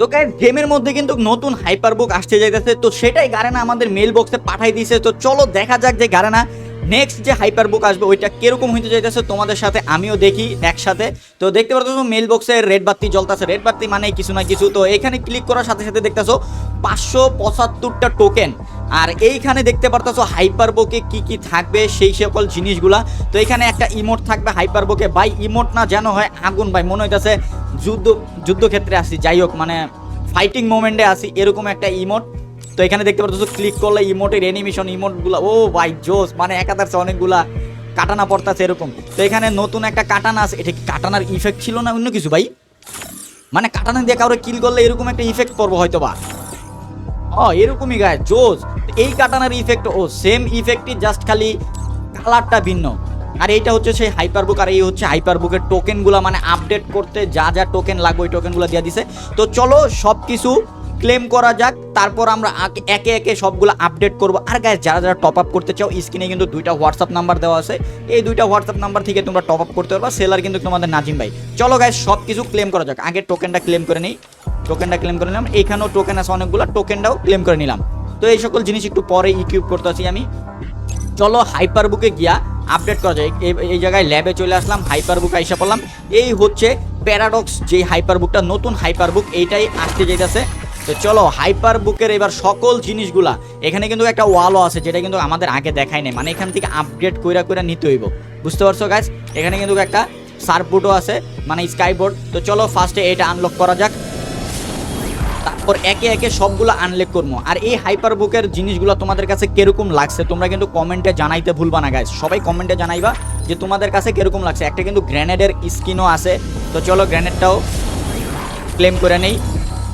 তো গাইস গেমের মধ্যে কিন্তু নতুন হাইপার বুক আসতে যাইতেছে। তো সেটাই গারেনা আমাদের মেল বক্সে পাঠাই দিয়েছে তো চলো দেখা যাক যে গারেনা নেক্সট যে হাইপার বুক আসবে, ওইটা কীরকম হইতে যাইতেছে তোমাদের সাথে আমিও দেখি একসাথে। তো দেখতে পারতো মেল বক্সে রেড বাতি জ্বলতেছে। রেড বাতি মানে কিছু না কিছু। তো এখানে ক্লিক করার সাথে সাথে দেখতেছো পাঁচশো পঁচাত্তরটা টোকেন আর এইখানে দেখতে পারতেছো হাইপার বুকে কী কি থাকবে, সেই সকল জিনিসগুলা। তো এখানে একটা ইমোট থাকবে হাইপার বুকে বাই ইমোট না যেন হয়, আগুন ভাই, মনে হইতেছে যুদ্ধ, যুদ্ধক্ষেত্রে আসি। যাই হোক মানে ফাইটিং মোমেন্টে আসি, এরকম একটা ইমোট তো এখানে দেখতে পাচ্ছ ক্লিক করলে ইমোটের অ্যানিমেশন ইমোটগুলো ও ভাই জোস মানে একাধার চেয়ে অনেকগুলা কাটানা পড়তাছে এরকম। তো এখানে নতুন একটা কাটানা আছে, এটা কি কাটানার ইফেক্ট ছিল না অন্য কিছু ভাই? মানে কাটানা দিয়ে কাউরে কিল করলে এরকম একটা ইফেক্ট পড়ব হয়তো বা ও, এরকমই গায়ে জোস। এই কাটানার ইফেক্ট ও সেম ইফেক্টই জাস্ট খালি কালারটা ভিন্ন। আর এইটা হচ্ছে সেই হাইপার বুক আর এই হচ্ছে হাইপার বুকের টোকেনগুলো মানে আপডেট করতে যা যা টোকেন লাগবে, ওই টোকেনগুলো দিয়ে দিছে। তো চলো সব কিছু ক্লেম করা যাক, তারপর আমরা একে একে সবগুলো আপডেট করব। আর গায়ে যারা যারা টপ আপ করতে চাও স্ক্রিনে কিন্তু দুইটা হোয়াটসঅ্যাপ নাম্বার দেওয়া আছে। এই দুইটা হোয়াটসঅ্যাপ নাম্বার থেকে তোমরা টপ আপ করতে পারবা। সেলার কিন্তু তোমাদের নাজিম ভাই। চলো গায়ে সব কিছু ক্লেম করা যাক। আগে টোকেনটা ক্লেম করে নিই। টোকেনটা ক্লেম করে নিলাম। এইখানেও টোকেন আছে অনেকগুলো। টোকেনটাও ক্লেম করে নিলাম। তো এই সকল জিনিস একটু পরে ইকুইপ করতে আছি আমি। চলো হাইপার বুকে গিয়া আপডেট করা যায় এই- জায়গায় ল্যাবে চলে আসলাম হাইপার বুক আইসা পড়লাম। এই হচ্ছে প্যারাডক্স যে হাইপার বুকটা নতুন হাইপার বুক এইটাই আসতে যাইতেছে তো চলো হাইপার বুকের এবার সকল জিনিসগুলা। এখানে কিন্তু একটা ওয়ালও আছে, যেটা কিন্তু আমাদের আগে দেখায় নাই। মানে এখান থেকে আপডেট কইরা কইরা নিতে হইব। বুঝতে পারছ গাছ এখানে কিন্তু একটা সার্ফবোর্ডও আছে মানে স্কাইবোর্ড তো চলো ফার্স্টে এটা আনলক করা যাক। তারপর একে একে সবগুলো আনলক করব। আর এই হাইপার বুকের জিনিসগুলো তোমাদের কাছে কীরকম লাগছে, তোমরা কিন্তু কমেন্টে জানাইতে ভুলবা না গাইস সবাই কমেন্টে জানাইবা যে তোমাদের কাছে কীরকম লাগছে। একটা কিন্তু গ্রেনেডের স্কিনও আছে। তো চলো গ্রেনেডটাও ক্লেম করে নেই।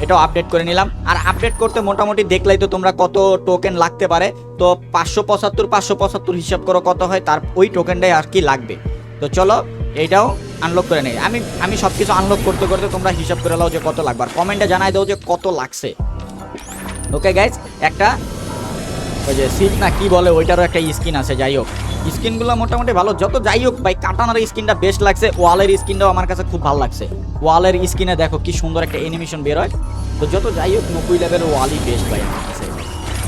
এটাও আপডেট করে নিলাম। আর আপডেট করতে মোটামুটি দেখলেই তো তোমরা কত টোকেন লাগতে পারে। তো পাঁচশো পঁচাত্তর পাঁচশো পঁচাত্তর হিসাব করো কত হয়, তার ওই টোকেনটাই আর কি লাগবে। তো চলো, এইটাও আনলক করে নেই। আমি আমি সব কিছু আনলক করতে করতে তোমরা হিসাব করে নাও যে কত লাগবে। আর কমেন্টে জানাই দাও যে কত লাগছে। ওকে গাইজ একটা ওই যে সিট না কি বলে, ওইটারও একটা স্কিন আছে, যাই হোক। স্কিনগুলো মোটামুটি ভালো। যত যাই হোক ভাই, কাটানোর স্কিনটা বেস্ট লাগছে। ওয়ালের স্কিনটাও আমার কাছে খুব ভালো লাগছে। ওয়ালের স্কিনে দেখো কি সুন্দর একটা অ্যানিমেশন বের হয়। তো যত যাই হোক, নব্বই লেভেলের ওয়ালই বেস্ট ভাই আমার কাছে।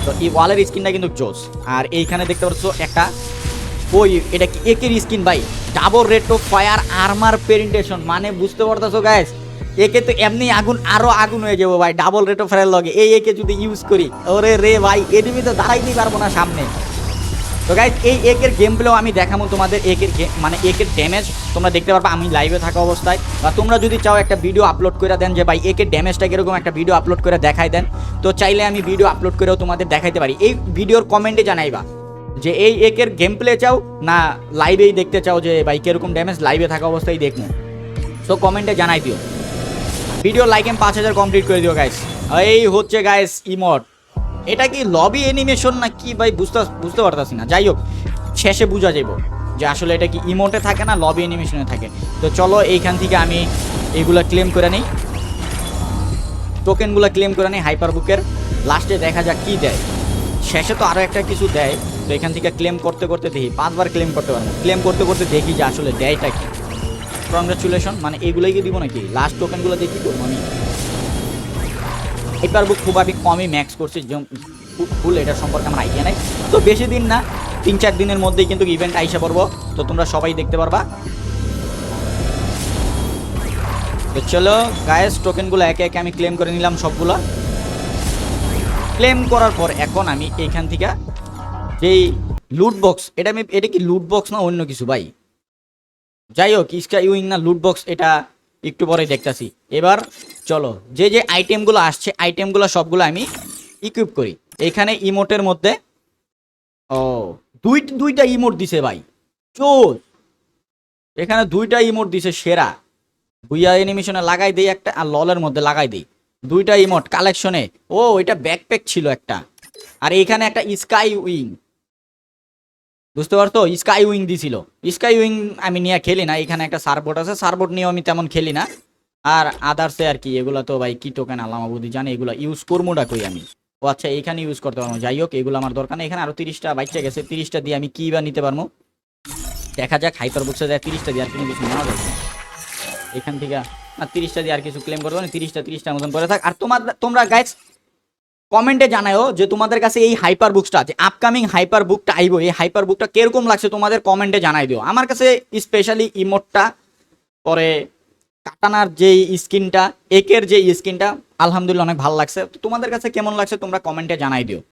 তো এই ওয়ালের স্কিনটা কিন্তু জোস। আর এইখানে দেখতে পাচ্ছ একটা, ওই এটা কি একের স্কিন ভাই? Double rate of fire armour presentation মানে বুঝতে পারতেছো গাইস একে তো এমনি আগুন, আরও আগুন হয়ে যাব ভাই ডাবল রেট অফ ফায়ার লগে। এই একে যদি ইউজ করি, ওরে রে ভাই এনিমি তো দাঁড়াইতেই পারব না সামনে। তো গাইজ এই একের গেম প্লেও আমি দেখাবো তোমাদের, একের গে- মানে একের ড্যামেজ তোমরা দেখতে পারবা, আমি লাইভে থাকা অবস্থায়। বা তোমরা যদি চাও একটা ভিডিও আপলোড করে দেন, যে ভাই, একের ড্যামেজটা কীরকম একটা ভিডিও আপলোড করে দেখাই দেন, তো চাইলে আমি ভিডিও আপলোড করেও তোমাদের দেখাইতে পারি। এই ভিডিওর কমেন্টে জানাইবা যে এই একের গেম প্লে চাও না লাইভেই দেখতে চাও যে ভাই, কীরকম ড্যামেজ লাইভে থাকা অবস্থায় দেখব। তো কমেন্টে জানাই দিও। ভিডিও লাইক এম পাঁচ হাজার কমপ্লিট করে দিও গাইস এই হচ্ছে গাইস ইমোট এটা কি লবি অ্যানিমেশন না কি ভাই? বুঝতে বুঝতে পারতাছি না। যাই হোক, শেষে বোঝা যাইব যে আসলে এটা কি ইমোটে থাকে না লবি অ্যানিমেশনে থাকে। তো চলো, এইখান থেকে আমি এইগুলা ক্লেম করে নিই। টোকেনগুলো ক্লেম করে নিই হাইপার বুকের লাস্টে দেখা যাক কি দেয়। শেষে তো আরও একটা কিছু দেয়। তো এখান থেকে ক্লেম করতে করতে দেখি। পাঁচবার ক্লেম করতে পারব। ক্লেম করতে করতে দেখি যে আসলে দেয়টা কি। কংগ্রাচুলেশন মানে এইগুলোই কি দিব নাকি? লাস্ট টোকেনগুলো দেখি করব আমি বুক খুব আমি কমই ম্যাক্স করছি ফুল এটা সম্পর্কে আমার আইডিয়া নাই। তো বেশি দিন না, তিন চার দিনের মধ্যেই কিন্তু ইভেন্ট আইসা পড়ব। তো তোমরা সবাই দেখতে পারবা। তো চলো গায়েস টোকেনগুলো একে একে আমি ক্লেম করে নিলাম সবগুলো। ক্লেম করার পর এখন আমি এইখান থেকে যেই লুট বক্স এটা আমি, এটা কি লুট বক্স না অন্য কিছু, ভাই? যাই হোক স্কাই উইং না লুট বক্স এটা একটু পরে দেখতাছি। এবার চলো, যে যে আইটেমগুলো আসছে আইটেমগুলো সবগুলো আমি ইকুইপ করি। এখানে ইমোটের মধ্যে, ও, দুই, দুইটা ইমোট দিছে ভাই। চোর! এখানে দুইটা ইমোট দিছে সেরা। বুইয়া অ্যানিমেশনে লাগাই দেই একটা, আর ললের মধ্যে লাগাই দিই। দুইটা ইমোট কালেকশনে ও, এটা ব্যাকপ্যাক ছিল একটা। আর এখানে একটা স্কাই উইং বুঝতে পারতো স্কাই উইং দিছিল। স্কাই উইং আমি নিয়ে খেলি না, এখানে একটা সার্বোর্ড আছে সার্বোর্ড নিয়েও আমি তেমন খেলি না। আর আদার্সে আর কি, এগুলো তো ভাই কি টোকেন আলামা বুদ্ধি জানি, এগুলো ইউজ করবোটা কই আমি। ও আচ্ছা এখানে ইউজ করতে পারব যাই হোক, এগুলো আমার দরকার নেই। এখানে আরও তিরিশটা বাইকটা গেছে, তিরিশটা দিয়ে আমি কী বা নিতে পারব? দেখা যাক হাইপার বুকসে যায়, তিরিশটা দিয়ে আর কোনো কিছু নেওয়া যাবে। এখান থেকে, না, তিরিশটা দিয়ে আর কিছু ক্লেম করব না, তিরিশটা তিরিশটার মতন করে থাক। আর তোমার, তোমরা গাইস কমেন্টে জানাও যে তোমাদের কাছে এই হাইপার বুকটা আছে। আপকামিং হাইপার বুকটা আইবো। এই হাইপার বুকটা কীরকম লাগছে তোমাদের কমেন্টে জানাই দিও। আমার কাছে স্পেশালি ইমোটটা পরে কাটানার যে স্কিনটা, একের যে স্কিনটা, আলহামদুলিল্লাহ অনেক ভালো লাগছে। তোমাদের কাছে কেমন লাগছে তোমরা কমেন্টে জানাই দিও।